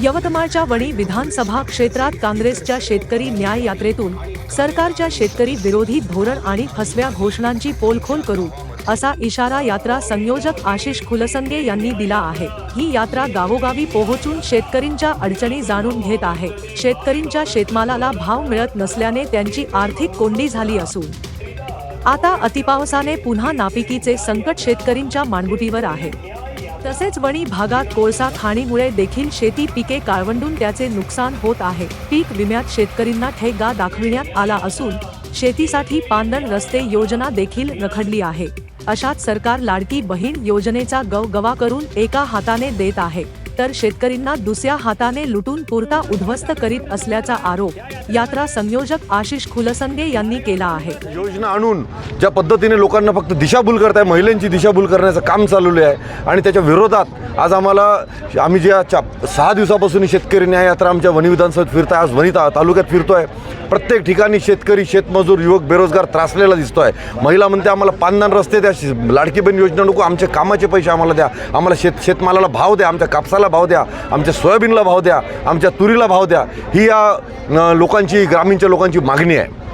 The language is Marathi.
यवतमाळच्या वणी विधानसभा क्षेत्रात काँग्रेसच्या शेतकरी न्याय यात्रेतून सरकारच्या शेतकरी विरोधी धोरण आणि फसव्या घोषणांची पोलखोल करू असा इशारा यात्रा संयोजक आशिष खुलसंगे यांनी दिला आहे. ही यात्रा गावोगावी पोहोचून शेतकरींच्या अडचणी जाणून घेत आहे. शेतकरींच्या शेतमालाला भाव मिळत नसल्याने त्यांची आर्थिक कोंडी झाली असून. आता अतिपावसाने पुन्हा नापिकीचे संकट शेतकरींच्या मानगुटीवर आहे. तसेच वणी भागात कोळसा खाणीमुळे देखील शेती पिके काळवंडून त्याचे नुकसान होत आहे. पीक विम्यात शेतकरींना ठेगा दाखविण्यात आला असून शेतीसाठी पांदण रस्ते योजना देखील रखडली आहे. अशात सरकार लाडकी बहीण योजनेचा गवगवा करून एका हाताने देत आहे. तर शेतकरींना दुसऱ्या हाताने लुटून पुरता उद्ध्वस्त करीत असल्याचा आरोप यात्रा संयोजक आशिष खुलसंगे यांनी केला आहे. योजना आणून ज्या पद्धतीने लोकांना फक्त दिशाभूल करताय महिलांची दिशाभूल करण्याचं काम चालवले आहे आणि त्याच्या विरोधात आज आम्हाला आम्ही ज्या सहा दिवसापासून शेतकरी न्याय यात्रा आमच्या वणी विधानसभेत फिरताय आज वणी तालुक्यात फिरतोय. प्रत्येक ठिकाणी शेतकरी शेतमजूर युवक बेरोजगार त्रासलेला दिसतो आहे महिला म्हणते आम्हाला पानदान रस्ते द्या लाडकी बहीण योजना नको आमचे कामाचे पैसे आम्हाला द्या. आम्हाला शेत शेतमालाला भाव द्या आमच्या कापसाला भाव द्या आमच्या सोयाबीनला भाव द्या आमच्या तुरीला भाव द्या. ही या लोकांची ग्रामीणच्या लोकांची मागणी आहे.